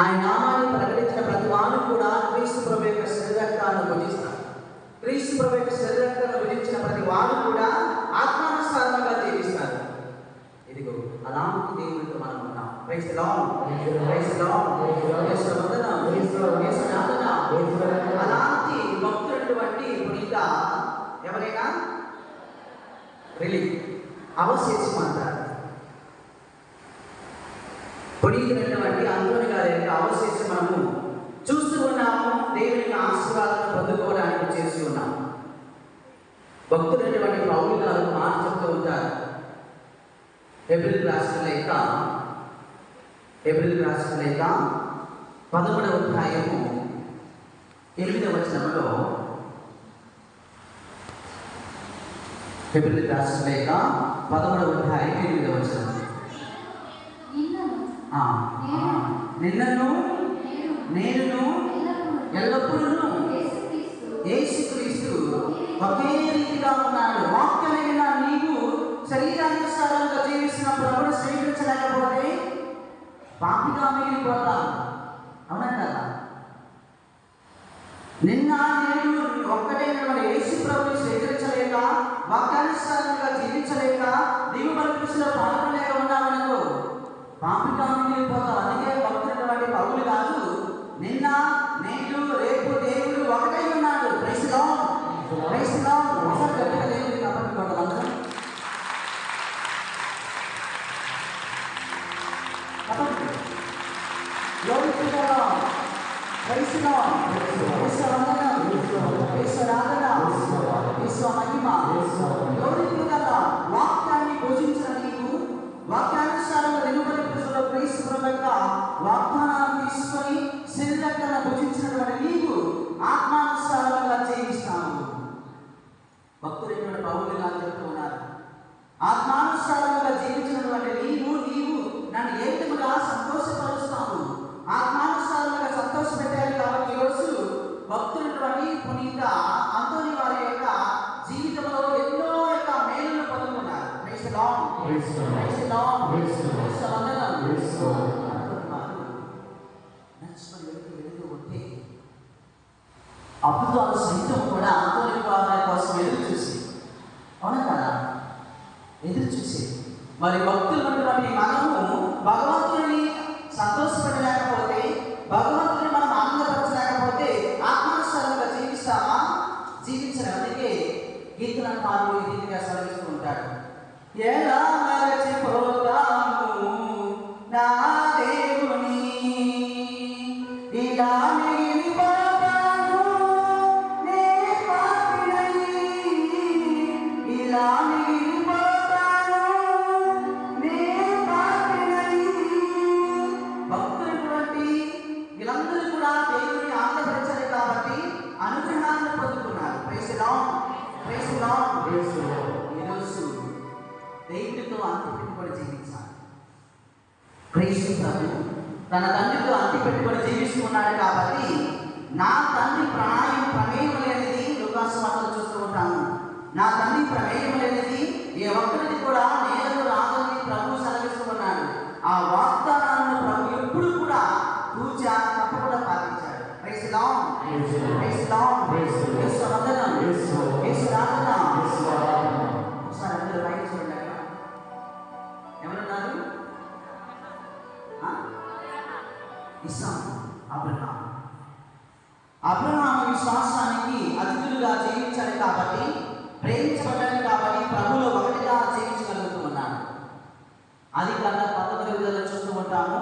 ఆయన నామాన్ని ప్రకటించిన ప్రతి వారు కూడా క్రీస్తు ప్రభు యొక్క శరీరక్తాలను భుజిస్తారు క్రీస్తు ప్రభు యొక్క శరీరక్తాలను భుజించిన ప్రతి వారు కూడా ఆత్మానుసారంగా జీవిస్తారు. ఇదిగో అలాంటి దేవుడితో మనం ఉన్నాం. ప్రైస్ లాంగ్ ప్రైస్ లాంగ్ అలాంటి భక్తులటువంటి పునీత ఎవరైనా? రిలీఫ్ అవశేషం అంటారు పునీతులైనటువంటి అంతోని గారి యొక్క అవశేషం మనము చూస్తూ ఉన్నాము దేవుని ఆశీర్వాదాలను పొందుకోవడానికి చేసి ఉన్నాము. భక్తులైనటువంటి పౌరు గారు మాట చెప్తూ ఉంటారు. ఏప్రిల్ రాసిన లేక ఏప్రిల్ రాసిన లేక పదమూడవ అధ్యాయము ఎనిమిదవ వచనంలో ఏప్రిల్ రాసిన లేక పదమూడవ అధ్యాయం ఎనిమిదవ వచనం. నిన్నను నేనును ఎల్లప్పుడూ యేసుక్రీస్తు. యేసుక్రీస్తు ఒకే రీతిగా ఉన్నాడు. వాక్యమైన నీవు శరీరానుసారంగా జీవిస్తున్న ప్రభుని స్వీకరించలేకపోతే పాపిగా మిగిలిపోతావు అవునా కదా? నిన్న నేను ఒక్కటైనటువంటి యేసు ప్రభుని స్వీకరించలేక వాక్యానుసారంగా జీవించలేక దిగు పరిస్థితిలో పాల్గొనలేక ఉన్నామనుకో పాపిగా మిగిలిపోతావు. అందుకే Glory to the Lord. Praise the Lord. Mahima. Glory వాక్యాన్ని భోజించిన నీవు వాక్యానుసారంగా వెలువడి ప్రజల క్రీస్తు ప్రభు వాగ్దానాన్ని తీసుకొని శరీరక్కన భుజించినటువంటి నీవు ఆత్మానుసారంగా జీవిస్తావు భక్తులైనటువంటి పౌరులు గారు చెప్తూ ఉన్నారు ఆత్మానుసారంగా జీవించినటువంటి నీవు నీవు నన్ను ఏ విధముగా సంతోషపరుస్తాను భక్తులటువంటి పునీత అంతోని వారి యొక్క జీవితంలో ఎన్నో యొక్క మేలును పొందుకున్నారు. వందనం. నడుచుకొని వెళ్తూ వెళ్తూ ఉంటే అద్భుతాలు సైతం కూడా అంతోని వారి కోసం ఎదురు చూసి అవునా కదా? ఎదురు చూసి మరి భక్తులు మనము భగవంతుని సంతోషపెట్టలేకపోతే భగవంతుని Yeah. తండ్రితో అంతి పెట్టుబడి జీవించాలి. క్రీస్తు ప్రభు తన తండ్రితో అంతి పెట్టుబడి జీవిస్తున్నాడు కాబట్టి నా తండ్రి ప్రాణాయం ప్రమేయం లేనిది యోగాసు చూస్తూ ఉంటాను నా తండ్రి ప్రమేయం లేనిది ఏ ఒక్కరిది కూడా విశ్వాసానికి అతిథులుగా జీవించాలి కాబట్టి ప్రేమించబడ్డాడు కాబట్టి ప్రభులో ఒకటిగా జీవించగలుగుతూ ఉన్నాడు అది కన్నా పంతొమ్మిది పెరుగుదల చూస్తూ ఉంటాము.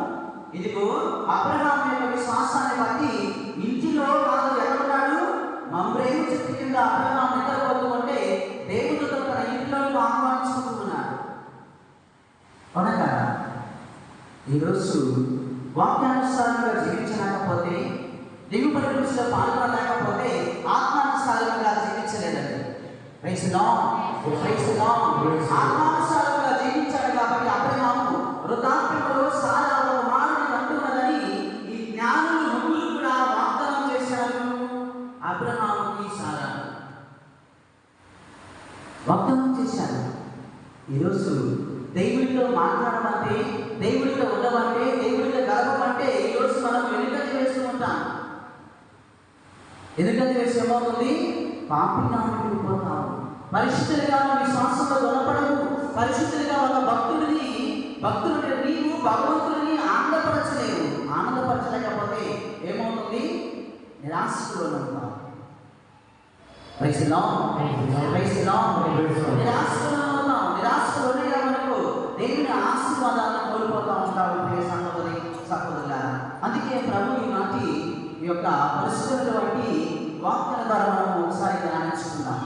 ఇదిగో అబ్రహాం యొక్క విశ్వాసాన్ని బట్టి ఇంటిలో కాదు ఎక్కడున్నాడు మమ్రేము చెట్టు కింద అబ్రహాం నిద్రపోతూ ఉంటే దేవుడితో తన ఇంట్లోకి ఆహ్వానించుకుంటున్నాడు. అవునా ఈరోజు వాక్యానుసారంగా జీవించలేకపోతే దిగు పరిమితిలో పాల్గొనలేకపోతే ఆత్మానుసారంగా జీవించలేదండి. ఆత్మానుసారంగా జీవించాడు కాబట్టి అబ్రహాము వృద్ధాప్యంలో సారా ఒక మానవుని కంటున్నదని ఈ జ్ఞానులు ముగ్గురు కూడా వాగ్దానం చేశారు. అబ్రహాముకి సారా వాగ్దానం చేశారు. ఈరోజు దేవుడితో మాట్లాడమంటే దేవుడితో ఉండమంటే దేవుడితో గడపమంటే ఈరోజు మనం ఎందుకంటే వేసి ఏమవుతుంది పాపిగా మిగిలిపోతావు పరిశుద్ధులుగా విశ్వాసంలో దొరపడవు పరిశుద్ధులుగా ఒక భక్తుడిని భక్తుడు నీవు భగవంతుడిని ఆనందపరచలేవు. ఆనందపరచలేకపోతే ఏమవుతుంది? నిరాశలో ఉంటావు ప్రైజ్లో ప్రైజ్లో నిరాశలో ఉన్నాం నిరాశలోనే మనకు దేవుని ఆశీర్వాదాలను కోల్పోతూ ఉంటావు ప్రియ సహోదరి సహోదరుల అందుకే ప్రభు ఈనాటి ఈ యొక్క పరిశుభ్రటువంటి వాక్యాల ద్వారా మనం ఒకసారి ధ్యానించుకుందాం.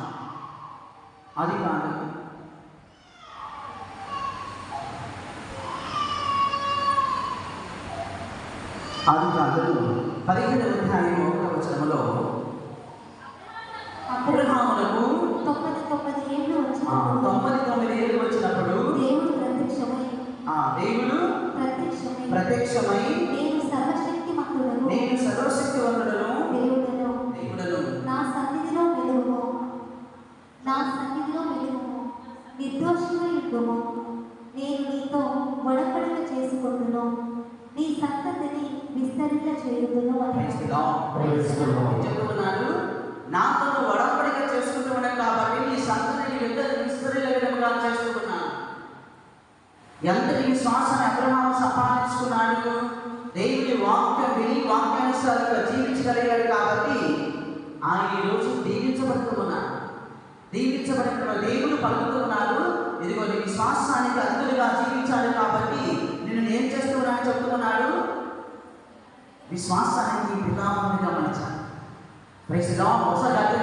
అది కాదు. అది కాదు. పదిహేడవ అధ్యాయం ఒకటవ వచనములో అబ్రహాములకు తొమ్మిది తొమ్మిది ఏళ్ళు తొమ్మిది తొమ్మిది ఏళ్ళు వచ్చినప్పుడు దేవుడు ప్రత్యక్షమై ఆ దేవుడు ప్రత్యక్షమై ప్రత్యక్షమై నేను సర్వశక్తి మంతుడను నేను సర్వశక్తివంతుడను. దేవుడను నిర్దోషిగా ఇద్దుము నేను నీతో ఒడపడక చేసుకుంటును. నీ సంతతిని విస్తరింప చేయుదును అని. చెప్తున్నాడు నాతో వడపడిక చేసుకుంటున్నాను కాబట్టి నీ సంతతిని విధముగా చేసుకుంటున్నాను ఎంతటి విశ్వాసాన్ని అబ్రహాము సంపాదించుకున్నాడు? దేవుని వాక్యం విని వాక్యానుసారంగా జీవించగలిగాడు కాబట్టి ఆయన ఈ రోజు దీవించబడుతున్నాడు. దీవించబడిన దేవుడు పలుకుతున్నాడు. ఇదిగో నీ విశ్వాసానికి అర్థులుగా జీవించాడు కాబట్టి నిన్ను ఏం చేస్తున్నాను చెప్తున్నాడు? విశ్వాసానికి పితామని గమనించాలి ప్రైస్ లార్డ్ ఒకసారి అర్థం